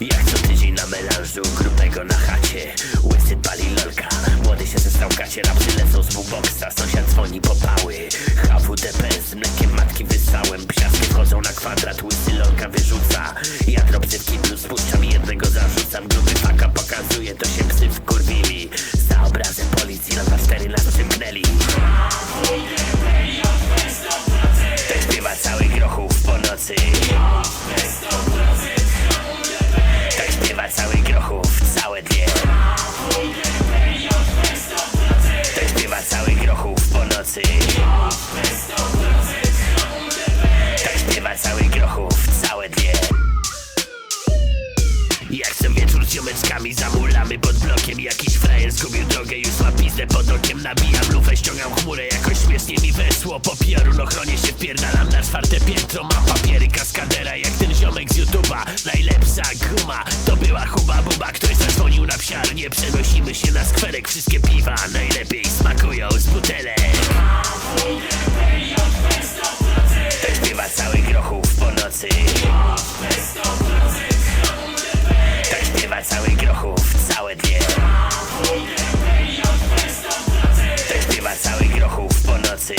Jak co tydzień na melanżu grubego na chacie. Łysy pali lolka, młody się zestał w gacie Rapsy lecą z bookboxa, sąsiad dzwoni po pały. HWDP z mlekiem matki wysałem Psiaski wchodzą na kwadrat, łysy lolka wyrzuca. Ja drobcy w kiblu spuszczam jednego zarzucam. Gruby faka pokazuje, to się psy wkurwili. Za obrazem policji na 4 nas przymknęli. Ten śpiewa cały grochów po nocy jak co wieczór z ziomeczkami zamulamy pod blokiem. Jakiś frajer zgubił drogę, już ma pizdę pod okiem. Nabijam lufę, ściągam chmurę, jakoś śmiesznie mi weszło. Po piorunochronie się wpierdalam na czwarte piętro. Mam papiery kaskadera, jak ten ziomek z YouTube'a. Najlepsza guma, to była huba buba. Ktoś zadzwonił na psiarnię, przenosimy się na skwerek. Wszystkie piwa najlepiej smakują z butelek Tak śpiewa cały grochów po nocy